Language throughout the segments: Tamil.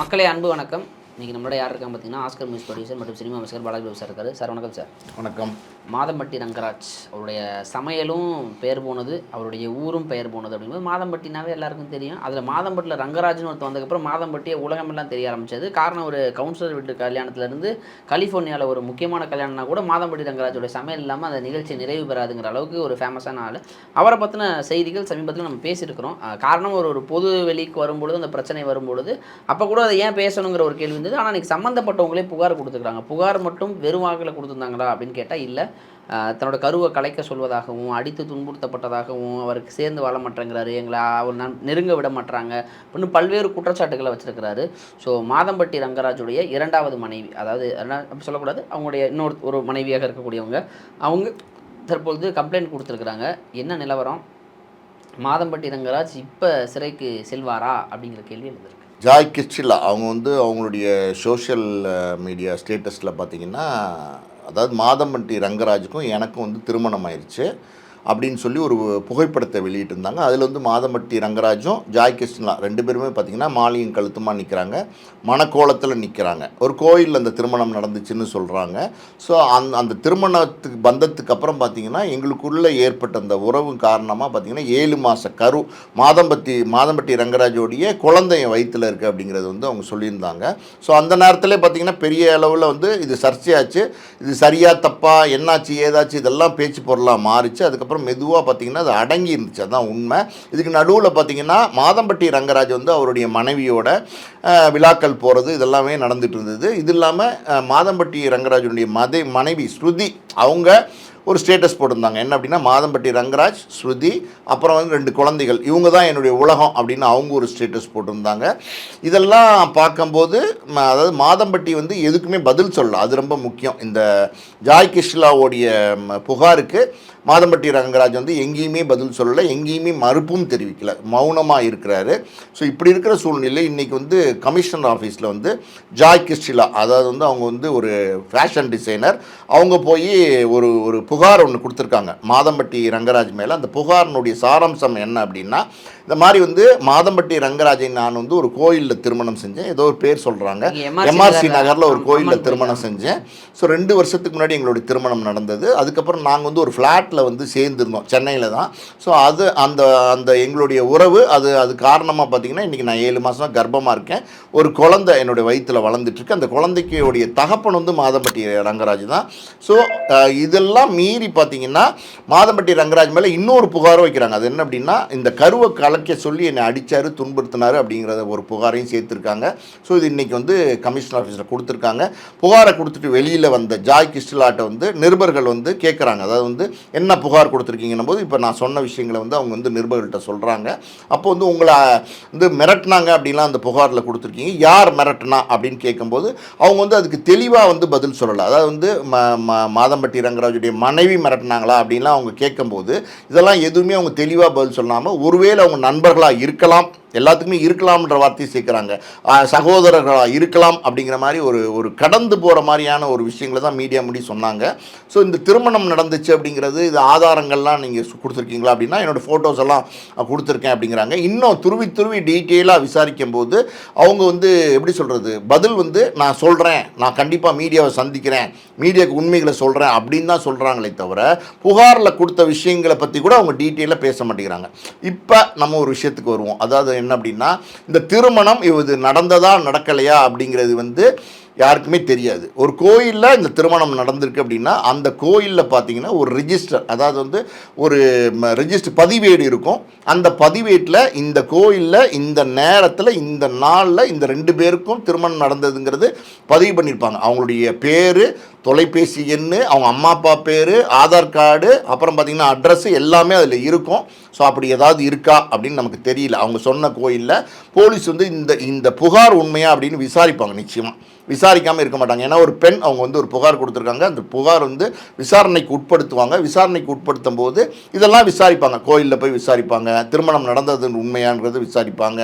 மக்களே அன்பு வணக்கம். இன்றைக்கி நம்மளோட யார் இருக்காங்க பார்த்தீங்கன்னா ஆஸ்கர் மியூஸ் ப்ரொடியூசர் மற்றும் சினிமா அமைச்சர் பாலாஜி சார் இருக்காரு. சார் வணக்கம் சார் வணக்கம். மாதம்பட்டி ரங்கராஜ் அவருடைய சமையலும் பெயர் போனது அவருடைய ஊரும் பெயர் போனது அப்படிங்கும்போது மாதம்பட்டினாவே எல்லாருக்கும் தெரியும். அதில் மாதம்பட்டியில் ரங்கராஜ்னு ஒருத்தர் வந்ததுக்கப்புறம் மாதம்பட்டியை உலகமெல்லாம் தெரிய ஆரம்பிச்சது. காரணம் ஒரு கவுன்சிலர் வீட்டு கல்யாணத்துலேருந்து கலிஃபோர்னியாவில் ஒரு முக்கியமான கல்யாணம்னா கூட மாதம்பட்டி ரங்கராஜோட சமையல் இல்லாமல் அந்த நிகழ்ச்சி நிறைவு பெறாதுங்கிற அளவுக்கு ஒரு ஃபேமஸான ஆள். அவரை பற்றின செய்திகள் சமீபத்தில் நம்ம பேசியிருக்கிறோம். காரணம் ஒரு ஒரு பொது வெளிக்கு வரும்பொழுது அந்த பிரச்சனை வரும்பொழுது அப்போ கூட அதை ஏன் பேசணுங்கிற ஒரு கேள்வி இருந்தது. ஆனால் இன்னைக்கு சம்மந்தப்பட்டவங்களே புகார் கொடுத்துருக்காங்க புகார் மட்டும் வெறும் வாக்கில் கொடுத்துருந்தாங்களா அப்படின்னு கேட்டால் இல்லை. தன்னோட கருவை கலைக்க சொல்வதாகவும் அடித்து துன்புறுத்தப்பட்டதாகவும் அவருக்கு சேர்ந்து வாழ மாட்டேங்கிறாரு. எங்களை அவர் நெருங்க விட மாட்டாங்க இன்னும் பல்வேறு குற்றச்சாட்டுகளை வச்சிருக்கிறாரு. ஸோ மாதம்பட்டி ரங்கராஜுடைய இரண்டாவது மனைவி அதாவது அப்படி சொல்லக்கூடாது அவங்களுடைய இன்னொரு ஒரு மனைவியாக இருக்கக்கூடியவங்க அவங்க தற்பொழுது கம்ப்ளைண்ட் கொடுத்துருக்குறாங்க. என்ன நிலவரம்? மாதம்பட்டி ரங்கராஜ் இப்போ சிறைக்கு செல்வாரா? அப்படிங்கிற கேள்வி எழுந்திருக்கு. ஜாய் கிச்சிலா அவங்க வந்து அவங்களுடைய சோஷியல் மீடியா ஸ்டேட்டஸில் பார்த்தீங்கன்னா அதாவது மாதம்பட்டி ரங்கராஜுக்கும் எனக்கும் வந்து திருமணம் ஆயிடுச்சு அப்படின்னு சொல்லி ஒரு புகைப்படத்தை வெளியிட்டிருந்தாங்க. அதில் வந்து மாதம்பட்டி ரங்கராஜும் ஜாய் கிருஷ்ணா ரெண்டு பேருமே பார்த்திங்கன்னா மாலையும் கழுத்துமாக நிற்கிறாங்க மணக்கோலத்தில் நிற்கிறாங்க ஒரு கோயிலில் அந்த திருமணம் நடந்துச்சுன்னு சொல்கிறாங்க ஸோ அந்த அந்த திருமணத்துக்கு பந்தத்துக்கு அப்புறம் பார்த்தீங்கன்னா எங்களுக்குள்ளே ஏற்பட்ட அந்த உறவு காரணமாக பார்த்தீங்கன்னா ஏழு மாத கரு மாதம்பட்டி மாதம்பட்டி ரங்கராஜோடைய குழந்தைய வயிற்றில் இருக்குது அப்படிங்கிறது வந்து அவங்க சொல்லியிருந்தாங்க. ஸோ அந்த நேரத்திலே பார்த்தீங்கன்னா பெரிய அளவில் வந்து இது சர்ச்சையாச்சு. இது சரியாக தப்பாக என்னாச்சு ஏதாச்சு இதெல்லாம் பேச்சு பொருளாக மாறிச்சு. அதுக்கப்புறம் மெதுவாக பார்த்திங்கன்னா அது அடங்கி இருந்துச்சு. அதுதான் உண்மை. இதுக்கு நடுவில் பார்த்திங்கன்னா மாதம்பட்டி ரங்கராஜ் வந்து அவருடைய மனைவியோட விழாக்கள் போகிறது இதெல்லாமே நடந்துகிட்டு இருந்தது. இது இல்லாமல் மாதம்பட்டி ரங்கராஜனுடைய மத மனைவி ஸ்ருதி அவங்க ஒரு ஸ்டேட்டஸ் போட்டிருந்தாங்க. என்ன அப்படின்னா மாதம்பட்டி ரங்கராஜ் ஸ்ருதி அப்புறம் வந்து ரெண்டு குழந்தைகள். இவங்க தான் என்னுடைய உலகம் அப்படின்னு அவங்க ஒரு ஸ்டேட்டஸ் போட்டிருந்தாங்க. இதெல்லாம் பார்க்கும்போது அதாவது மாதம்பட்டி வந்து எதுக்குமே பதில் சொல்லலாம் அது ரொம்ப முக்கியம். இந்த ஜாய் கிஷ்லாவோடைய புகாருக்கு மாதம்பட்டி ரங்கராஜ் வந்து எங்கேயுமே பதில் சொல்லலை எங்கேயுமே மறுப்பும் தெரிவிக்கல மௌனமாக இருக்கிறாரு. ஸோ இப்படி இருக்கிற சூழ்நிலை இன்றைக்கி வந்து கமிஷனர் ஆஃபீஸில் வந்து ஜாய் கிஷ்டிலா அதாவது வந்து அவங்க வந்து ஒரு ஃபேஷன் டிசைனர் அவங்க போய் ஒரு ஒரு புகார் ஒன்று கொடுத்துருக்காங்க. மாதம்பட்டி ரங்கராஜ் மேலே அந்த புகாரினுடைய சாராம்சம் என்ன அப்படின்னா இந்த மாதிரி வந்து மாதம்பட்டி ரங்கராஜை நான் வந்து ஒரு கோயிலில் திருமணம் செஞ்சேன். ஏதோ ஒரு பேர் சொல்கிறாங்க எம்ஆர்சி நகர்ல ஒரு கோயிலில் கோயில். திருமணம் செஞ்சேன். ஸோ ரெண்டு வருஷத்துக்கு முன்னாடி எங்களுடைய திருமணம் நடந்தது. அதுக்கப்புறம் நாங்கள் வந்து ஒரு நாட்டில் வந்து சேர்ந்துருந்தோம் சென்னையில் தான். ஸோ அது அந்த அந்த எங்களுடைய உறவு அது அது காரணமாக பார்த்திங்கன்னா இன்றைக்கி நான் ஏழு மாதம் கர்ப்பமாக இருக்கேன். ஒரு குழந்தை என்னுடைய வயிற்றில் வளர்ந்துட்டுருக்கு அந்த குழந்தைக்குடைய தகப்பன் வந்து மாதம்பட்டி ரங்கராஜ் தான். ஸோ இதெல்லாம் மீறி பார்த்தீங்கன்னா மாதம்பட்டி ரங்கராஜ் மேலே இன்னொரு புகாரும் வைக்கிறாங்க. அது என்ன அப்படின்னா இந்த கருவை கலைக்க சொல்லி என்னை அடித்தார் துன்புறுத்தினார் அப்படிங்கிறத ஒரு புகாரையும் சேர்த்துருக்காங்க. ஸோ இது இன்றைக்கி வந்து கமிஷனர் ஆஃபீஸில் கொடுத்துருக்காங்க. புகாரை கொடுத்துட்டு வெளியில் வந்த ஜாய் கிஸ்டிலாட்டை வந்து நிருபர்கள் வந்து கேட்குறாங்க அதாவது வந்து என்ன புகார் கொடுத்துருக்கீங்கன்னும் போது இப்போ நான் சொன்ன விஷயங்களை வந்து அவங்க வந்து நிருபர்கள்ட்ட சொல்கிறாங்க அப்போ வந்து உங்களை வந்து மிரட்டினாங்க அப்படின்லாம் அந்த புகாரில் கொடுத்துருக்கீங்க. யார் மிரட்டினா அப்படின்னு கேட்கும்போது அவங்க வந்து அதுக்கு தெளிவாக வந்து பதில் சொல்லலை. அதாவது வந்து ம ம மாதம்பட்டி ரங்கராஜுடைய மனைவி மிரட்டினாங்களா அப்படின்லாம் அவங்க கேட்கும்போது இதெல்லாம் எதுவுமே அவங்க தெளிவாக பதில் சொல்லாமல் ஒருவேளை அவங்க நண்பர்களாக இருக்கலாம் எல்லாத்துக்குமே இருக்கலாம்ன்ற வார்த்தையை சேர்க்குறாங்க. சகோதரர்களாக இருக்கலாம் அப்படிங்கிற மாதிரி ஒரு ஒரு கடந்து போகிற மாதிரியான ஒரு விஷயங்களை தான் மீடியா முடி சொன்னாங்க. ஸோ இந்த திருமணம் நடந்துச்சு அப்படிங்கிறது இது ஆதாரங்கள்லாம் நீங்கள் கொடுத்துருக்கீங்களா அப்படின்னா என்னோடய ஃபோட்டோஸ் எல்லாம் கொடுத்துருக்கேன் அப்படிங்கிறாங்க. இன்னும் துருவி துருவி டீட்டெயிலாக விசாரிக்கும் போது அவங்க வந்து எப்படி சொல்கிறது பதில் வந்து நான் சொல்கிறேன் நான் கண்டிப்பாக மீடியாவை சந்திக்கிறேன் மீடியாவுக்கு உண்மைகளை சொல்கிறேன் அப்படின்னு தான் சொல்கிறாங்களே தவிர புகாரில் கொடுத்த விஷயங்களை பற்றி கூட அவங்க டீட்டெயிலாக பேச மாட்டேங்கிறாங்க. இப்போ நம்ம ஒரு விஷயத்துக்கு வருவோம். அதாவது என்ன அப்படின்னா இந்த திருமணம் இது நடந்ததா நடக்கலையா அப்படிங்கிறது வந்து யாருக்குமே தெரியாது. ஒரு கோயிலில் இந்த திருமணம் நடந்திருக்கு அப்படின்னா அந்த கோயிலில் பார்த்தீங்கன்னா ஒரு ரிஜிஸ்டர் அதாவது வந்து ஒரு ரிஜிஸ்டர் பதிவேடு இருக்கும். அந்த பதிவேட்டில் இந்த கோயிலில் இந்த நேரத்தில் இந்த நாளில் இந்த ரெண்டு பேருக்கும் திருமணம் நடந்ததுங்கிறது பதிவு பண்ணியிருப்பாங்க அவங்களுடைய பேர் தொலைபேசி எண் அவங்க அம்மா அப்பா பேர் ஆதார் கார்டு அப்புறம் பார்த்தீங்கன்னா அட்ரஸ் எல்லாமே அதில் இருக்கும். ஸோ அப்படி ஏதாவது இருக்கா அப்படின்னு நமக்கு தெரியல. அவங்க சொன்ன கோயிலில் போலீஸ் வந்து இந்த இந்த புகார் உண்மையா அப்படின்னு விசாரிப்பாங்க நிச்சயமாக விசாரிக்காமல் இருக்க மாட்டாங்க. ஏன்னா ஒரு பெண் அவங்க வந்து ஒரு புகார் கொடுத்துருக்காங்க. அந்த புகார் வந்து விசாரணைக்கு உட்படுத்துவாங்க. விசாரணைக்கு உட்படுத்தும் போது இதெல்லாம் விசாரிப்பாங்க. கோயிலில் போய் விசாரிப்பாங்க. திருமணம் நடந்தது உண்மையான்றது விசாரிப்பாங்க.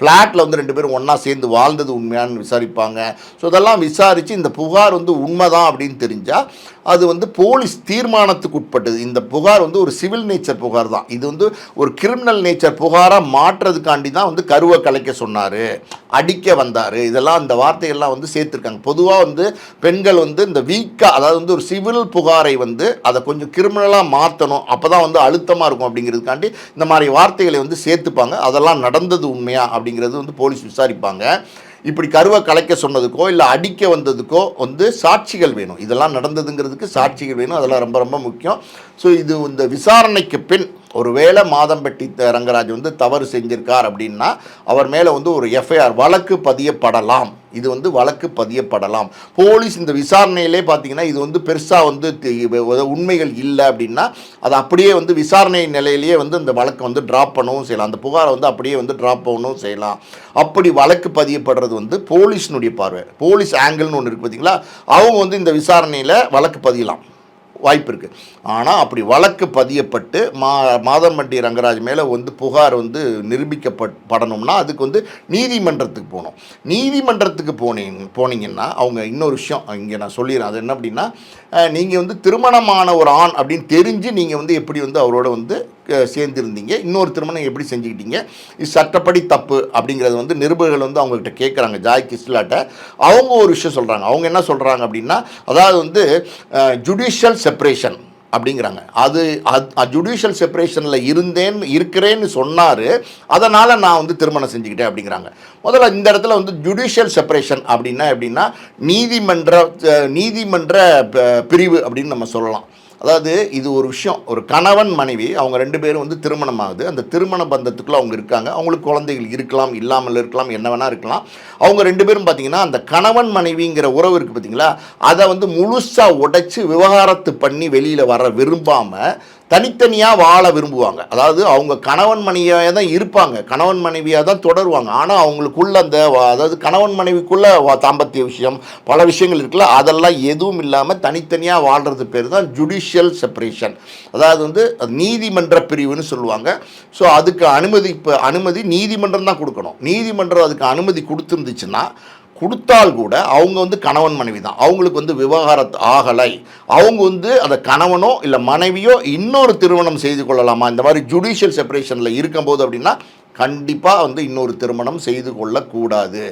ஃப்ளாட்டில் வந்து ரெண்டு பேரும் ஒன்றா சேர்ந்து வாழ்ந்தது உண்மையான்னு விசாரிப்பாங்க. ஸோ இதெல்லாம் விசாரித்து இந்த புகார் வந்து உண்மைதான் அப்படின்னு தெரிஞ்சால் அது வந்து போலீஸ் தீர்மானத்துக்கு உட்பட்டது. இந்த புகார் வந்து ஒரு சிவில் நேச்சர் புகார் தான். இது வந்து ஒரு கிரிமினல் நேச்சர் புகாராக மாற்றுறதுக்காண்டி தான் வந்து கருவை கலைக்க சொன்னார். அடிக்க வந்தார். இதெல்லாம் அந்த வார்த்தைகள்லாம் வந்து சேர்த்துருக்காங்க. பொதுவாக வந்து பெண்கள் வந்து இந்த வீக்காக அதாவது வந்து ஒரு சிவில் புகாரை வந்து அதை கொஞ்சம் கிரிமினலாக மாற்றணும் அப்போ தான் வந்து அழுத்தமாக இருக்கும் அப்படிங்கிறதுக்காண்டி இந்த மாதிரி வார்த்தைகளை வந்து சேர்த்துப்பாங்க. அதெல்லாம் நடந்தது உண்மையா அப்படிங்கிறது வந்து போலீஸ் விசாரிப்பாங்க. இப்படி கருவை கலைக்க சொன்னதுக்கோ இல்லை அடிக்க வந்ததுக்கோ வந்து சாட்சிகள் வேணும். இதெல்லாம் நடந்ததுங்கிறதுக்கு சாட்சிகள் வேணும். அதெல்லாம் ரொம்ப ரொம்ப முக்கியம். ஸோ இது இந்த விசாரணைக்கு பின் ஒருவேளை மாதம்பட்டி த- ரங்கராஜ் வந்து தவறு செஞ்சிருக்கார் அப்படின்னா அவர் மேலே வந்து ஒரு எஃப்ஐஆர் வழக்கு பதியப்படலாம். இது வந்து வழக்கு பதியப்படலாம். போலீஸ் இந்த விசாரணையிலே பார்த்தீங்கன்னா இது வந்து பெருசாக வந்து உண்மைகள் இல்லை அப்படின்னா அதை அப்படியே வந்து விசாரணை நிலையிலேயே வந்து இந்த வழக்கை வந்து ட்ராப் பண்ணவும் செய்யலாம். அந்த புகாரை வந்து அப்படியே வந்து ட்ராப் பண்ணவும் செய்யலாம். அப்படி வழக்கு பதியப்படுறது வந்து போலீஸினுடைய பார்வை. போலீஸ் ஆங்கிள்னு ஒன்று இருக்குது பார்த்தீங்களா அவங்க வந்து இந்த விசாரணையில் வழக்கு பதியலாம். வாய்ப்பு இருக்குது ஆனால் அப்படி வழக்கு பதியப்பட்டு மா மாதம்பட்டி ரங்கராஜ் மேலே வந்து புகார் வந்து நிரூபிக்கப்படணும்னா அதுக்கு வந்து நீதிமன்றத்துக்கு போகணும். நீதிமன்றத்துக்கு போனீங்க போனீங்கன்னா அவங்க இன்னொரு விஷயம் இங்கே நான் சொல்லிடுறேன். அது என்ன அப்படின்னா நீங்கள் வந்து திருமணமான ஒரு ஆண் அப்படின்னு தெரிஞ்சு நீங்கள் வந்து எப்படி வந்து அவரோட வந்து சேர்ந்திருந்தீங்க. இன்னொரு திருமணம் எப்படி செஞ்சுக்கிட்டீங்க? இது சட்டப்படி தப்பு அப்படிங்கிறது வந்து நிருபர்கள் வந்து அவங்ககிட்ட கேட்குறாங்க ஜாய் கிஸ்லாட்ட. அவங்க ஒரு விஷயம் சொல்கிறாங்க அவங்க என்ன சொல்கிறாங்க அப்படின்னா அதாவது வந்து ஜுடிஷியல் செப்பரேஷன் அப்படிங்கிறாங்க. அது ஜுடிஷியல் செப்பரேஷனில் இருந்தேன் இருக்கிறேன்னு சொன்னார். அதனால் நான் வந்து திருமணம் செஞ்சுக்கிட்டேன் அப்படிங்கிறாங்க. முதல்ல இந்த இடத்துல வந்து ஜுடிஷியல் செப்பரேஷன் அப்படின்னா எப்படின்னா நீதிமன்ற நீதிமன்ற ப- பிரிவு அப்படின்னு நம்ம சொல்லலாம். அதாவது இது ஒரு விஷயம் ஒரு கணவன் மனைவி அவங்க ரெண்டு பேரும் வந்து திருமணம் ஆகுது அந்த திருமண பந்தத்துக்குள்ளே அவங்க இருக்காங்க. அவங்களுக்கு குழந்தைகள் இருக்கலாம் இல்லாமல் இருக்கலாம் என்ன வேணால் இருக்கலாம். அவங்க ரெண்டு பேரும் பார்த்தீங்கன்னா அந்த கணவன் மனைவிங்கிற உறவு இருக்குது பார்த்தீங்களா அதை வந்து முழுசாக உடைச்சி விவகாரத்து பண்ணி வெளியில் வர விரும்பாமல் தனித்தனியாக வாழ விரும்புவாங்க. அதாவது அவங்க கணவன் மனைவியாக தான் இருப்பாங்க. கணவன் மனைவியாக தான் தொடருவாங்க. ஆனால் அவங்களுக்குள்ள அந்த அதாவது கணவன் மனைவிக்குள்ளே தாம்பத்திய விஷயம் பல விஷயங்கள் இருக்குல்ல அதெல்லாம் எதுவும் இல்லாமல் தனித்தனியாக வாழ்கிறது பேர் தான் ஜுடிஷியல் செப்பரேஷன் அதாவது வந்து நீதிமன்ற பிரிவுன்னு சொல்லுவாங்க. ஸோ அதுக்கு அனுமதி இப்போ அனுமதி நீதிமன்றம் தான் கொடுக்கணும். நீதிமன்றம் அதுக்கு அனுமதி கொடுத்துருந்துச்சுன்னா கொடுத்தால் கூட அவங்க வந்து கணவன் மனைவி தான் அவங்களுக்கு வந்து விவாகரத்து ஆகலை. அவங்க வந்து அந்த கணவனோ இல்லை மனைவியோ இன்னொரு திருமணம் செய்து கொள்ளலாமா? இந்த மாதிரி ஜுடிஷியல் செப்பரேஷனில் இருக்கும்போது அப்படின்னா கண்டிப்பாக வந்து இன்னொரு திருமணம் செய்து கொள்ளக்கூடாது.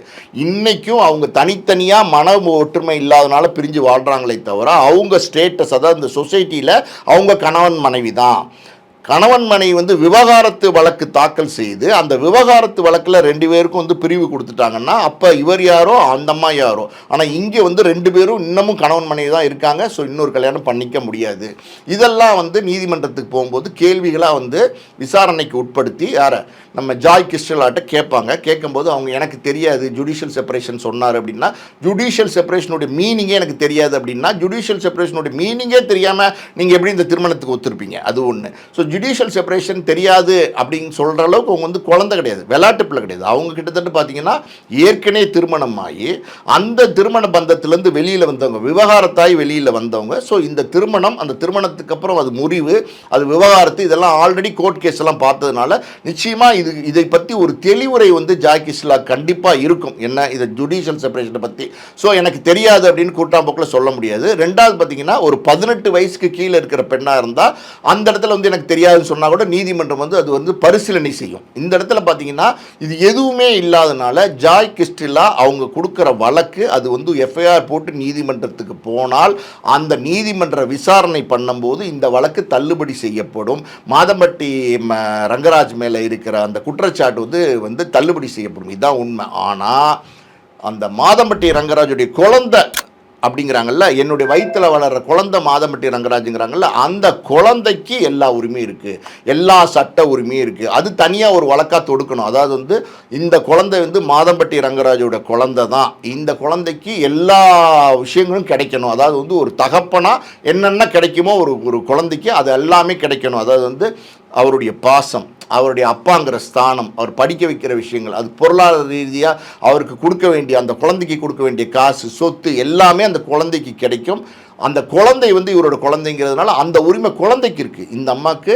இன்றைக்கும் அவங்க தனித்தனியாக மன ஒற்றுமை இல்லாதனால பிரிஞ்சு வாழ்கிறாங்களே தவிர அவங்க ஸ்டேட்டஸ் அதாவது இந்த சொசைட்டியில் அவங்க கணவன் மனைவி தான் கணவன் மனைவி வந்து விவகாரத்து வழக்கு தாக்கல் செய்து அந்த விவகாரத்து வழக்கில் ரெண்டு பேருக்கும் வந்து பிரிவு கொடுத்துட்டாங்கன்னா அப்போ இவர் யாரோ அந்த அம்மா யாரோ. ஆனால் இங்கே வந்து ரெண்டு பேரும் இன்னமும் கணவன் மனைவி தான் இருக்காங்க. ஸோ இன்னொரு கல்யாணம் பண்ணிக்க முடியாது. இதெல்லாம் வந்து நீதிமன்றத்துக்கு போகும்போது கேள்விகளாக வந்து விசாரணைக்கு உட்படுத்தி யாரை? நம்ம ஜாய் கிறிஸ்டலாட்ட கேட்பாங்க. கேட்கும்போது அவங்க எனக்கு தெரியாது ஜுடிஷியல் செப்பரேஷன் சொன்னார் அப்படின்னா ஜுடிஷியல் செப்பரேஷனுடைய மீனிங்கே எனக்கு தெரியாது அப்படின்னா ஜுடிஷியல் செப்பரேஷனுடைய மீனிங்கே தெரியாமல் நீங்கள் எப்படி இந்த திருமணத்துக்கு ஒத்துருப்பீங்க? அது ஒன்று ஸோ ஜுடிஷியல் செப்பரேஷன் தெரியாது அப்படின்னு சொல்கிற அளவுக்கு அவங்க வந்து குழந்தை கிடையாது விளையாட்டு பிள்ளை கிடையாது. அவங்க கிட்டத்தட்ட பார்த்தீங்கன்னா ஏற்கனவே திருமணம் ஆகி அந்த திருமண பந்தத்திலேருந்து வெளியில் வந்தவங்க விவகாரத்தாய் வெளியில் வந்தவங்க ஸோ இந்த திருமணம் அந்த திருமணத்துக்கு அப்புறம் அது முறிவு அது விவகாரத்து இதெல்லாம் ஆல்ரெடி கோர்ட் கேஸ் எல்லாம் பார்த்ததுனால நிச்சயமாக இது இது இதை பற்றி ஒரு தெளிவுரை வந்து ஜாக்கிஸ்லா கண்டிப்பாக இருக்கும். என்ன? இதை ஜுடிஷியல் செப்பரேஷனை பற்றி ஸோ எனக்கு தெரியாது அப்படின்னு கூட்டாம்போக்கில் சொல்ல முடியாது. ரெண்டாவது பார்த்தீங்கன்னா ஒரு பதினெட்டு வயசுக்கு கீழே இருக்கிற பெண்ணாக இருந்தால் அந்த இடத்துல வந்து எனக்கு தெரியாதுன்னு சொன்னால் கூட நீதிமன்றம் வந்து அது வந்து பரிசீலனை செய்யும். இந்த இடத்துல பார்த்தீங்கன்னா இது எதுவுமே இல்லாதனால ஜாய் கிஸ்டிலா அவங்க கொடுக்குற வழக்கு அது வந்து எஃப்ஐஆர் போட்டு நீதிமன்றத்துக்கு போனால் அந்த நீதிமன்ற விசாரணை பண்ணும்போது இந்த வழக்கு தள்ளுபடி செய்யப்படும். மாதம்பட்டி ம, ரங்கராஜ் மேலே இருக்கிற அந்த குற்றச்சாட்டு வந்து வந்து தள்ளுபடி செய்யப்படும். இதுதான் உண்மை. ஆனால் அந்த மாதம்பட்டி ரங்கராஜுடைய குழந்தை அப்படிங்கிறாங்கல்ல என்னுடைய வயிற்றில் வளர்கிற குழந்தை மாதம்பட்டி ரங்கராஜுங்கிறாங்கல்ல அந்த குழந்தைக்கு எல்லா உரிமையும் இருக்குது எல்லா சட்ட உரிமையும் இருக்குது அது தனியாக ஒரு வழக்காக தொடுக்கணும். அதாவது வந்து இந்த குழந்தை வந்து மாதம்பட்டி ரங்கராஜோட குழந்தை தான். இந்த குழந்தைக்கு எல்லா விஷயங்களும் கிடைக்கணும். அதாவது வந்து ஒரு தகப்பனாக என்னென்ன கிடைக்குமோ ஒரு ஒரு குழந்தைக்கு அது எல்லாமே கிடைக்கணும். அதாவது வந்து அவருடைய பாசம். அவருடைய அப்பாங்கிற ஸ்தானம் அவர் படிக்க வைக்கிற விஷயங்கள் அது பொருளாதார ரீதியாக அவருக்கு கொடுக்க வேண்டிய அந்த குழந்தைக்கு கொடுக்க வேண்டிய காசு சொத்து எல்லாமே அந்த குழந்தைக்கு கிடைக்கும். அந்த குழந்தை வந்து இவரோட குழந்தைங்கிறதுனால அந்த உரிமை குழந்தைக்கு இருக்குது இந்த அம்மாவுக்கு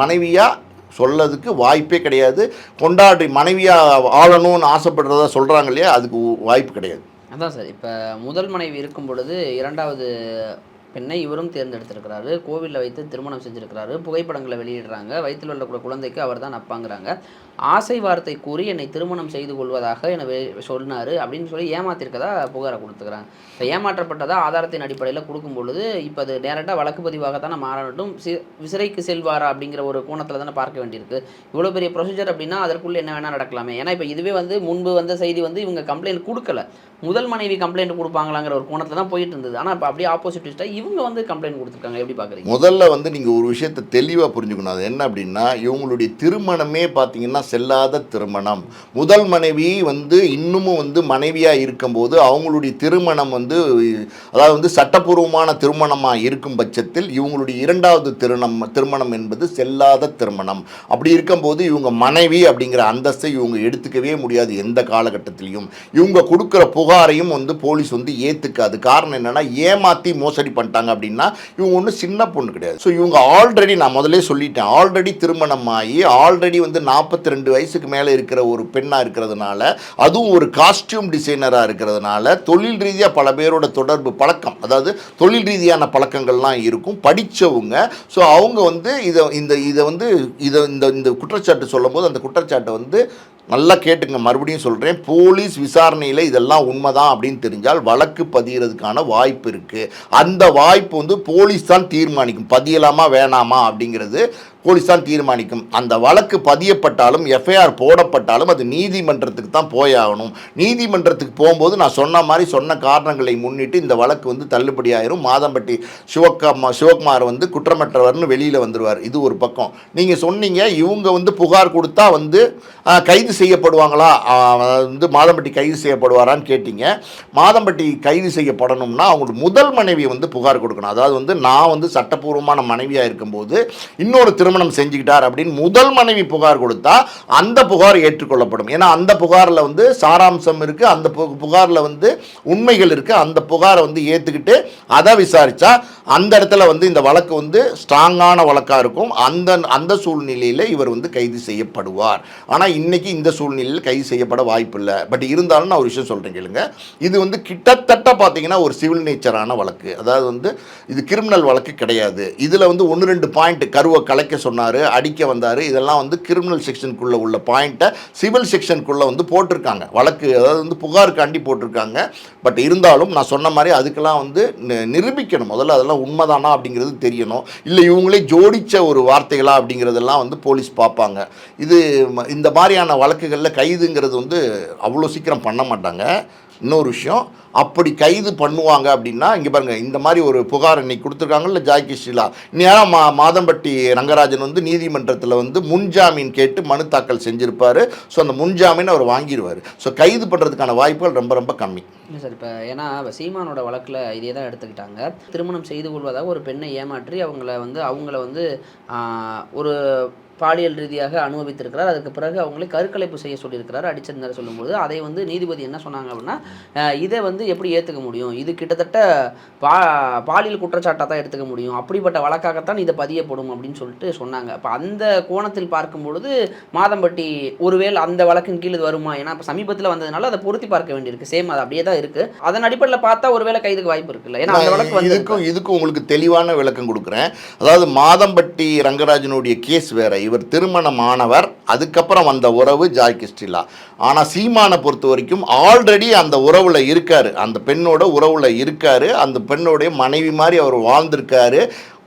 மனைவியாக சொல்லதுக்கு வாய்ப்பே கிடையாது. கொண்டாடி மனைவியாக ஆளணும்னு ஆசைப்படுறதா சொல்கிறாங்க இல்லையா அதுக்கு வாய்ப்பு கிடையாது. அதான் சார். இப்போ முதல் மனைவி இருக்கும் பொழுது இரண்டாவது பெண்ணை இவரும் தேர்ந்தெடுத்திருக்கிறாரு. கோவிலில் வைத்து திருமணம் செஞ்சுருக்கிறாரு. புகைப்படங்களை வெளியிடுறாங்க. வயிற்றில் உள்ள கூட குழந்தைக்கு அவர் தான் அப்பாங்கிறாங்க. ஆசை வார்த்தை கூறி என்னை திருமணம் செய்து கொள்வதாக என சொன்னார் அப்படின்னு சொல்லி ஏமாத்திருக்கதா புகாரை கொடுத்துக்கிறாங்க. இப்போ ஏமாற்றப்பட்டதா ஆதாரத்தின் அடிப்படையில் கொடுக்கும் பொழுது இப்போ அது டேரெக்டாக வழக்கு பதிவாகத்தானே மாற வேண்டும் சி விசிறைக்கு செல்வாரா அப்படிங்கிற ஒரு கோணத்தில் தானே பார்க்க வேண்டியிருக்கு. இவ்வளோ பெரிய ப்ரொசீஜர் அப்படின்னா அதற்குள்ளே என்ன வேணால் நடக்கலாமே. ஏன்னா இப்போ இதுவே வந்து முன்பு வந்த செய்தி வந்து இவங்க கம்ப்ளைண்ட் கொடுக்கல. முதல் மனைவி கம்ப்ளைண்ட் கொடுப்பாங்களாங்கிற ஒரு கோணத்தில் தான் போயிட்டு இருந்தது. ஆனால் இப்போ அப்படியே ஆப்போசிட் இவங்க வந்து கம்ப்ளைண்ட் கொடுத்துருக்காங்க. எப்படி பார்க்குறீங்க முதல்ல வந்து நீங்கள் ஒரு விஷயத்தை தெளிவாக புரிஞ்சுக்கணும். அது என்ன அப்படின்னா இவங்களுடைய திருமணமே பார்த்தீங்கன்னா செல்லாத திருமணம். முதல் மனைவி வந்து இன்னமும் வந்து மனைவியாக இருக்கும்போது அவங்களுடைய திருமணம் வந்து அதாவது வந்து சட்டப்பூர்வமான திருமணமாக இருக்கும் பட்சத்தில் இவங்களுடைய இரண்டாவது திருமணம் திருமணம் என்பது செல்லாத திருமணம். அப்படி இருக்கும்போது இவங்க மனைவி அப்படிங்கிற அந்தஸ்தை இவங்க எடுத்துக்கவே முடியாது எந்த காலகட்டத்திலையும். இவங்க கொடுக்குற புகழ் புகாரையும் வந்து போலீஸ் வந்து ஏற்றுக்காது காரணம் என்னென்னா ஏமாற்றி மோசடி பண்ணிட்டாங்க அப்படின்னா இவங்க ஒன்றும் சின்ன பொண்ணு கிடையாது. ஸோ இவங்க ஆல்ரெடி நான் முதல்ல சொல்லிட்டேன். ஆல்ரெடி திருமணம் ஆகி ஆல்ரெடி வந்து நாற்பத்தி ரெண்டு வயசுக்கு மேலே இருக்கிற ஒரு பெண்ணாக இருக்கிறதுனால அதுவும் ஒரு காஸ்டியூம் டிசைனராக இருக்கிறதுனால தொழில் ரீதியாக பல பேரோட தொடர்பு பழக்கம் அதாவது தொழில் ரீதியான பழக்கங்கள்லாம் இருக்கும். படித்தவங்க ஸோ அவங்க வந்து இதை இந்த இதை வந்து இதை இந்த இந்த குற்றச்சாட்டு சொல்லும்போது அந்த குற்றச்சாட்டை வந்து நல்லா கேட்டுங்க மறுபடியும் சொல்கிறேன் போலீஸ் விசாரணையில் இதெல்லாம் உண்மைதான் அப்படின்னு தெரிஞ்சால் வழக்கு பதிகிறதுக்கான வாய்ப்பு இருக்குது அந்த வாய்ப்பு வந்து போலீஸ் தான் தீர்மானிக்கும். பதியலாமா வேணாமா அப்படிங்கிறது போலீஸ் தான் தீர்மானிக்கும். அந்த வழக்கு பதியப்பட்டாலும் எஃப்ஐஆர் போடப்பட்டாலும் அது நீதிமன்றத்துக்கு தான் போயாகணும் நீதிமன்றத்துக்கு போகும்போது நான் சொன்ன மாதிரி சொன்ன காரணங்களை முன்னிட்டு இந்த வழக்கு வந்து தள்ளுபடி ஆயிரும். மாதம்பட்டி சிவக்கம்மா சிவகுமார் வந்து குற்றமற்றவர்னு வெளியில் வந்துடுவார் இது ஒரு பக்கம். நீங்கள் சொன்னீங்க இவங்க வந்து புகார் கொடுத்தா வந்து கைது செய்யப்படுவாங்களா? வந்து மாதம்பட்டி கைது செய்யப்படுவாரான்னு கேட்டீங்க. மாதம்பட்டி கைது செய்யப்படணும்னா அவங்களோட முதல் மனைவி வந்து புகார் கொடுக்கணும். அதாவது வந்து நான் வந்து சட்டப்பூர்வமான மனைவியாக இருக்கும்போது இன்னொரு திருமணம் செஞ்சுக்கிட்டார் அப்படின்னு முதல் மனைவி புகார் கொடுத்தா அந்த புகார் ஏற்றுக்கொள்ளப்படும். ஏன்னா அந்த புகாரில் வந்து சாராம்சம் இருக்குது அந்த பு- புகாரில் வந்து உண்மைகள் இருக்குது அந்த புகாரை வந்து ஏற்றுக்கிட்டு அதை விசாரித்தா அந்த இடத்துல வந்து இந்த வழக்கு வந்து ஸ்ட்ராங்கான வழக்காக இருக்கும். அந்த அந்த சூழ்நிலையில் இவர் வந்து கைது செய்யப்படுவார். ஆனால் இன்னைக்கு இந்த சூழ்நிலையில் கைது செய்யப்பட வாய்ப்பில்லை பட் இருந்தாலும் நான் ஒரு விஷயம் சொல்கிறேன் கேளுங்க. இது வந்து கிட்டத்தட்ட பார்த்தீங்கன்னா ஒரு சிவில் நேச்சரான வழக்கு. அதாவது வந்து இது கிரிமினல் வழக்கு கிடையாது. இதில் வந்து ஒன்று ரெண்டு பாயிண்ட் கருவை கலைக்க சொன்னார் அடிக்க வந்தார். இதெல்லாம் வந்து கிரிமினல் செக்ஷனுக்குள்ளே உள்ள பாயிண்ட்டை சிவில் செக்ஷனுக்குள்ளே வந்து போட்டிருக்காங்க. வழக்கு அதாவது வந்து புகாருக்காண்டி போட்டிருக்காங்க. பட் இருந்தாலும் நான் சொன்ன மாதிரி அதுக்கெல்லாம் வந்து நிரூபிக்கணும். முதல்ல அதெல்லாம் உண்மைதானா அப்படிங்கிறது தெரியணும். இல்லை இவங்களே ஜோடித்த ஒரு வார்த்தைகளா அப்படிங்கிறதெல்லாம் வந்து போலீஸ் பார்ப்பாங்க. இது இந்த மாதிரியான வழக்குகளில் கைதுங்கிறது வந்து அவ்வளோ சீக்கிரம் பண்ண மாட்டாங்க. இன்னொரு விஷயம் அப்படி கைது பண்ணுவாங்க அப்படின்னா இங்கே பாருங்கள் இந்த மாதிரி ஒரு புகார் இன்னைக்கு கொடுத்துருக்காங்கல்ல ஜாக்கி ஷீலா. நேரம் மா மாதம்பட்டி ரங்கராஜன் வந்து நீதிமன்றத்தில் வந்து முன்ஜாமீன் கேட்டு மனு தாக்கல் செஞ்சுருப்பார். ஸோ அந்த முன்ஜாமீன் அவர் வாங்கிடுவார் ஸோ கைது பண்ணுறதுக்கான வாய்ப்புகள் ரொம்ப ரொம்ப கம்மி. இல்லை சார் இப்போ ஏன்னா சீமானோட வழக்கில் இதே தான் எடுத்துக்கிட்டாங்க. திருமணம் செய்து கொள்வதாக ஒரு பெண்ணை ஏமாற்றி அவங்கள வந்து அவங்கள வந்து ஒரு பாலியல் ரீதியாக அனுபவித்திருக்கிறார். அதுக்கு பிறகு அவங்களை கருக்கலைப்பு செய்ய சொல்லியிருக்கிறார். அடிச்சிருந்தார் சொல்லும்போது அதை வந்து நீதிபதி என்ன சொன்னாங்க அப்படின்னா இதை வந்து எப்படி ஏற்றுக்க முடியும்? இது கிட்டத்தட்ட பா பாலியல் குற்றச்சாட்டாக தான் எடுத்துக்க முடியும். அப்படிப்பட்ட வழக்காகத்தான் இதை பதியப்படும் அப்படின்னு சொல்லிட்டு சொன்னாங்க. அப்போ அந்த கோணத்தில் பார்க்கும் பொழுது மாதம்பட்டி ஒருவேளை அந்த வழக்கின் கீழ் வருமா? ஏன்னா இப்போ சமீபத்தில் வந்ததுனால அதை பொருத்தி பார்க்க வேண்டியிருக்கு. சேம் அது அப்படியே தான் இருக்கு. அதன் அடிப்படையில் பார்த்தா ஒருவேளை கைதுக்கு வாய்ப்பு இருக்குல்ல. ஏன்னா அந்த வழக்கு இதுக்கும் இதுக்கும் உங்களுக்கு தெளிவான விளக்கம் கொடுக்குறேன். அதாவது மாதம்பட்டி ரங்கராஜனுடைய கேஸ் வேற. இவர் திருமணமானவர் அதுக்கப்புறம் வந்த உறவு ஜாய் கிஸ்டிலா ஆனால் சீமானை பொறுத்த வரைக்கும் ஆல்ரெடி அந்த உறவில் இருக்கார். அந்த பெண்ணோட உறவில் இருக்கார். அந்த பெண்ணோடைய மனைவி மாதிரி அவர் வாழ்ந்திருக்காரு.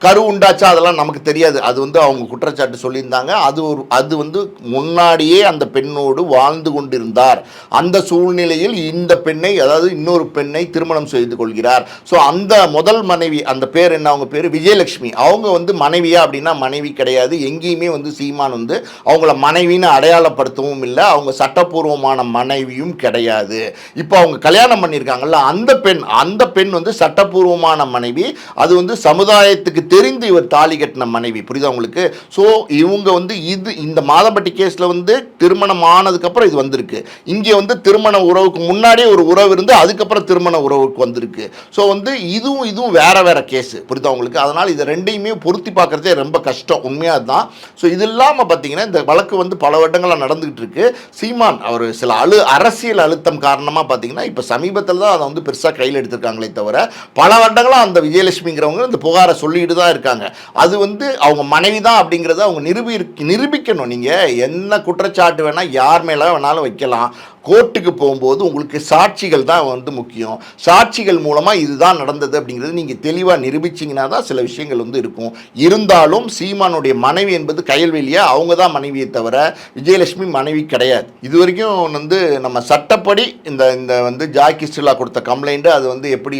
கரு உண்டாச்சா அதெல்லாம் நமக்கு தெரியாது. அது வந்து அவங்க குற்றச்சாட்டு சொல்லியிருந்தாங்க. அது ஒரு அது வந்து முன்னாடியே அந்த பெண்ணோடு வாழ்ந்து கொண்டிருந்தார். அந்த சூழ்நிலையில் இந்த பெண்ணை அதாவது இன்னொரு பெண்ணை திருமணம் செய்து கொள்கிறார். ஸோ அந்த முதல் மனைவி அந்த பேர் என்ன? அவங்க பேர் விஜயலட்சுமி. அவங்க வந்து மனைவியா அப்படின்னா மனைவி கிடையாது. எங்கேயுமே வந்து சீமான் வந்து அவங்கள மனைவின்னு அடையாளப்படுத்தவும் இல்லை. அவங்க சட்டப்பூர்வமான மனைவியும் கிடையாது. இப்போ அவங்க கல்யாணம் பண்ணியிருக்காங்கல்ல அந்த பெண் அந்த பெண் வந்து சட்டப்பூர்வமான மனைவி. அது வந்து சமுதாயத்துக்கு தெரிந்து இவர் தாலி கட்டின மனைவி. புரியுதா உங்களுக்கு? ஸோ இவங்க வந்து இது இந்த மாதம்பட்டி கேஸில் வந்து திருமணம் ஆனதுக்கப்புறம் இது வந்திருக்கு. இங்கே வந்து திருமண உறவுக்கு முன்னாடியே ஒரு உறவு இருந்து அதுக்கப்புறம் திருமண உறவுக்கு வந்திருக்கு. ஸோ வந்து இதுவும் இதுவும் வேற வேற கேஸ் புரியுதா உங்களுக்கு? அதனால் இது ரெண்டையுமே பொருத்தி பார்க்குறதே ரொம்ப கஷ்டம். உண்மையாக தான் ஸோ இது இல்லாமல் பார்த்தீங்கன்னா இந்த வழக்கு வந்து பல வருடங்களாக நடந்துகிட்டு இருக்கு. சீமான் அவர் சில அழு அரசியல் அழுத்தம் காரணமாக பார்த்தீங்கன்னா இப்போ சமீபத்தில் தான் அதை வந்து பெருசாக கையில் எடுத்திருக்காங்களே தவிர பல வருடங்களாக அந்த விஜயலட்சுமிங்கிறவங்க இந்த புகாரை சொல்லிட்டு தான் இருக்காங்க. அது வந்து அவங்க மனைவி தான் அப்படிங்கிறத அவங்க நிரூபி நிரூபிக்கணும். நீங்கள் என்ன குற்றச்சாட்டு வேணால் யார் மேலே வேணாலும் வைக்கலாம். கோர்ட்டுக்கு போகும்போது உங்களுக்கு சாட்சிகள் தான் வந்து முக்கியம். சாட்சிகள் மூலமாக இதுதான் நடந்தது அப்படிங்கிறது நீங்கள் தெளிவாக நிரூபிச்சிங்கன்னா தான் சில விஷயங்கள் வந்து இருக்கும். இருந்தாலும் சீமானுடைய மனைவி என்பது கயல்வெளியா? அவங்க தான் மனைவியை தவிர விஜயலட்சுமி மனைவி கிடையாது. இது வரைக்கும் வந்து நம்ம சட்டப்படி இந்த இந்த வந்து ஜாக்கி கிஸ்டிலா கொடுத்த கம்ப்ளைண்ட்டு அது வந்து எப்படி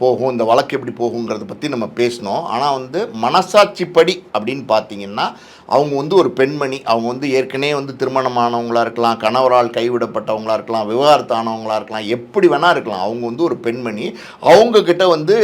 போகும் இந்த வழக்கு எப்படி போகுங்கிறத பற்றி நம்ம பேசினோம். ஆனால் வந்து மனசாட்சிப்படி அப்படின்னு பார்த்தீங்கன்னா அவங்க வந்து ஒரு பெண்மணி அவங்க வந்து ஏற்கனவே வந்து திருமணமானவங்களாக இருக்கலாம் கணவரால் கைவிடப்பட்டவங்களா இருக்கலாம் விவகாரத்தானவங்களாக இருக்கலாம் எப்படி வேணால் இருக்கலாம். அவங்க வந்து ஒரு பெண்மணி. அவங்கக்கிட்ட வந்து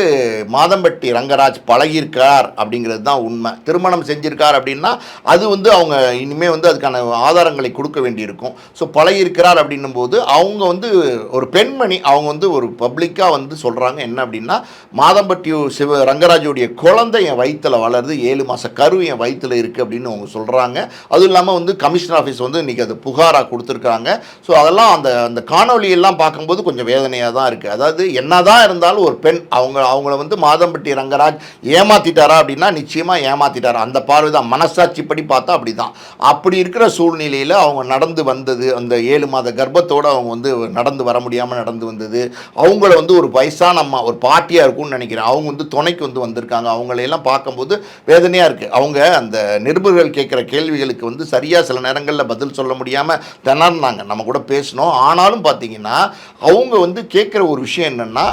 மாதம்பட்டி ரங்கராஜ் பழகியிருக்கார் அப்படிங்கிறது தான் உண்மை. திருமணம் செஞ்சிருக்கார் அப்படின்னா அது வந்து அவங்க இனிமேல் வந்து அதுக்கான ஆதாரங்களை கொடுக்க வேண்டியிருக்கும். ஸோ பழகியிருக்கிறார் அப்படின்னும் போது அவங்க வந்து ஒரு பெண்மணி அவங்க வந்து ஒரு பப்ளிக்காக வந்து சொல்கிறாங்க என்ன அப்படின்னா மாதம்பட்டி சிவ ரங்கராஜுடைய குழந்தை என் வயிற்றில் வளருது ஏழு மாத கரு என் வயிற்றில் இருக்குது அப்படின்னு அவங்க சொல்கிறாங்க அதுவும் இல்லாமல் வந்து கமிஷனர் ஆஃபீஸ் வந்து இன்றைக்கி அது புகாராக கொடுத்துருக்காங்க. ஸோ அதெல்லாம் அந்த அந்த காணொலியெல்லாம் பார்க்கும்போது கொஞ்சம் வேதனையாக தான் இருக்குது அதாவது என்னதான் இருந்தாலும் ஒரு பெண் அவங்க அவங்கள வந்து மாதம்பட்டி ரங்கராஜ் ஏமாற்றிட்டாரா அப்படின்னா நிச்சயமாக ஏமாற்றிட்டாரா அந்த பார்வை தான் மனசாட்சிப்படி பார்த்தா அப்படி தான் அப்படி இருக்கிற சூழ்நிலையில் அவங்க நடந்து வந்தது அந்த ஏழு மாத கர்ப்பத்தோடு அவங்க வந்து நடந்து வர முடியாமல் நடந்து வந்தது. அவங்கள வந்து ஒரு வயசான அம்மா ஒரு பாட்டியாக இருக்கும்னு நினைக்கிறேன். அவங்க வந்து துணைக்கு வந்து வந்திருக்காங்க. அவங்களையெல்லாம் பார்க்கும்போது வேதனையாக இருக்குது அவங்க அந்த நிருபர்கள் கேட்குற கேள்விகளுக்கு வந்து சரியாக சில நேரங்களில் பதில் சொல்ல முடியாமல் திணறினாங்க. நம்ம கூட பேசினோம். ஆனாலும் பார்த்தீங்கன்னா அவங்க வந்து கேட்குற ஒரு விஷயம் என்னென்னா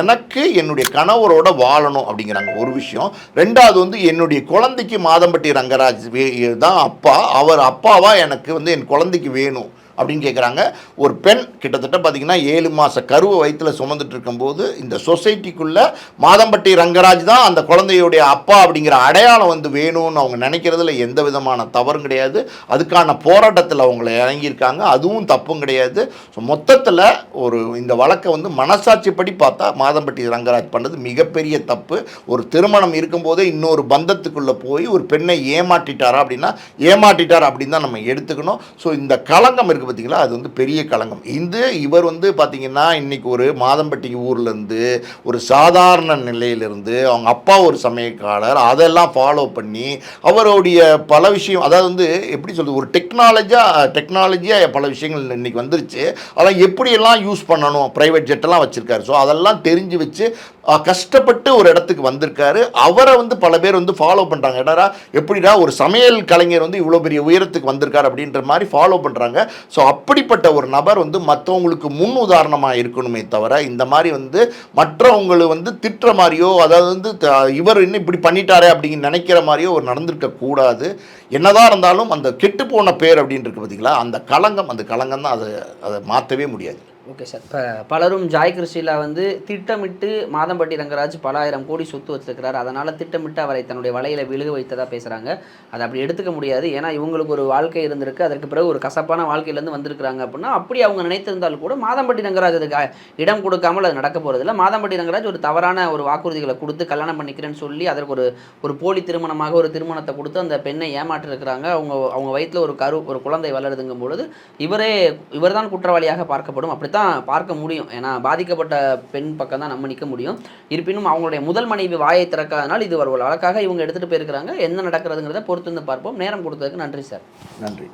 எனக்கு என்னுடைய கணவரோட வாழணும் அப்படிங்கிறாங்க. ஒரு விஷயம். ரெண்டாவது வந்து என்னுடைய குழந்தைக்கு மாதம்பட்டி ரங்கராஜ் தான் அப்பா. அவர் அப்பாவா எனக்கு வந்து என் குழந்தைக்கு வேணும். அப்படின்னு கேட்குறாங்க ஒரு பெண் கிட்டத்தட்ட பார்த்தீங்கன்னா ஏழு மாத கருவை வயிற்றுல சுமந்துட்டு இருக்கும்போது இந்த சொசைட்டிக்குள்ளே மாதம்பட்டி ரங்கராஜ் தான் அந்த குழந்தையுடைய அப்பா அப்படிங்கிற அடையாளம் வந்து வேணும்னு அவங்க நினைக்கிறதுல எந்த விதமான தவறும் கிடையாது. அதுக்கான போராட்டத்தில் அவங்கள இறங்கியிருக்காங்க. அதுவும் தப்பும் கிடையாது. ஸோ மொத்தத்தில் ஒரு இந்த வழக்கை வந்து மனசாட்சிப்படி பார்த்தா மாதம்பட்டி ரங்கராஜ் பண்ணது மிகப்பெரிய தப்பு. ஒரு திருமணம் இருக்கும்போதே இன்னொரு பந்தத்துக்குள்ளே போய் ஒரு பெண்ணை ஏமாற்றிட்டாரா அப்படின்னா ஏமாற்றிட்டார் அப்படின்னு தான் நம்ம எடுத்துக்கணும். ஸோ இந்த களங்கம் இருக்குது பார்த்தீங்களா அது வந்து பெரிய களங்கம். இந்த இவர் வந்து பார்த்தீங்கன்னா இன்றைக்கி ஒரு மாதம்பட்டி ஊர்லேருந்து ஒரு சாதாரண நிலையிலிருந்து அவங்க அப்பா ஒரு சமயக்காரர் அதெல்லாம் ஃபாலோ பண்ணி அவருடைய பல விஷயம் அதாவது வந்து எப்படி சொல்கிறது ஒரு டெக்னாலஜியாக டெக்னாலஜியாக பல விஷயங்கள் இன்னைக்கு வந்துருச்சு. அதெல்லாம் எப்படியெல்லாம் யூஸ் பண்ணணும்? ப்ரைவேட் ஜெட்டெல்லாம் வச்சுருக்காரு. ஸோ அதெல்லாம் தெரிஞ்சு வச்சு கஷ்டப்பட்டு ஒரு இடத்துக்கு வந்திருக்காரு. அவரை வந்து பல பேர் வந்து ஃபாலோ பண்ணுறாங்க என்னடா எப்படிடா ஒரு சமையல் கலைஞர் வந்து இவ்வளோ பெரிய உயரத்துக்கு வந்திருக்கார் அப்படின்ற மாதிரி ஃபாலோ பண்ணுறாங்க ஸோ அப்படிப்பட்ட ஒரு நபர் வந்து மற்றவங்களுக்கு முன் உதாரணமாக இருக்கணுமே தவிர இந்த மாதிரி வந்து மற்றவங்களை வந்து திட்டுற மாதிரியோ அதாவது வந்து த- இவர் இன்னும் இப்படி பண்ணிட்டாரே அப்படின்னு நினைக்கிற மாதிரியோ ஒரு நடந்திருக்க கூடாது. என்னதான் இருந்தாலும் அந்த கெட்டுப்போன பேர் அப்படின்னு இருக்கு பார்த்தீங்களா அந்த களங்கம் அந்த களங்கம் தான் அதை அதை மாற்றவே முடியாது. ஓகே சார் இப்போ பலரும் ஜாய் கிருஷியில் வந்து திட்டமிட்டு மாதம்பட்டி ரங்கராஜ் பல ஆயிரம் கோடி சொத்து வச்சிருக்கிறார். அதனால் திட்டமிட்டு அவரை தன்னுடைய வலையில் விழுக வைத்ததாக பேசுகிறாங்க அதை அப்படி எடுத்துக்க முடியாது. ஏன்னா இவங்களுக்கு ஒரு வாழ்க்கை இருந்திருக்கு. அதற்கு பிறகு ஒரு கசப்பான வாழ்க்கையிலேருந்து வந்திருக்கிறாங்க அப்படின்னா அப்படி அவங்க நினைத்திருந்தால் கூட மாதம்பட்டி ரங்கராஜ் அதுக்கு இடம் கொடுக்காமல் அது நடக்க போகிறதில்ல மாதம்பட்டி ரங்கராஜ் ஒரு தவறான ஒரு வாக்குறுதிகளை கொடுத்து கல்யாணம் பண்ணிக்கிறேன்னு சொல்லி அதற்கு ஒரு ஒரு போலி திருமணமாக ஒரு திருமணத்தை கொடுத்து அந்த பெண்ணை ஏமாற்றிருக்கிறாங்க அவங்க அவங்க வயிற்றில் ஒரு கரு ஒரு குழந்தை வளருதுங்கும் பொழுது இவரே இவர்தான் குற்றவாளியாக பார்க்கப்படும். அப்படி தான் பார்க்க முடியும். ஏன்னா பாதிக்கப்பட்ட பெண் பக்கம் தான் நம்ம நிற்க முடியும். இருப்பினும் அவங்களுடைய முதல் மனைவி வாயை திறக்காதனால் இது ஒரு வழக்காக இவங்க எடுத்துகிட்டு போயிருக்கிறாங்க. என்ன நடக்கிறதுங்கிறத பொறுத்து வந்து பார்ப்போம். நேரம் கொடுத்ததுக்கு நன்றி சார். நன்றி.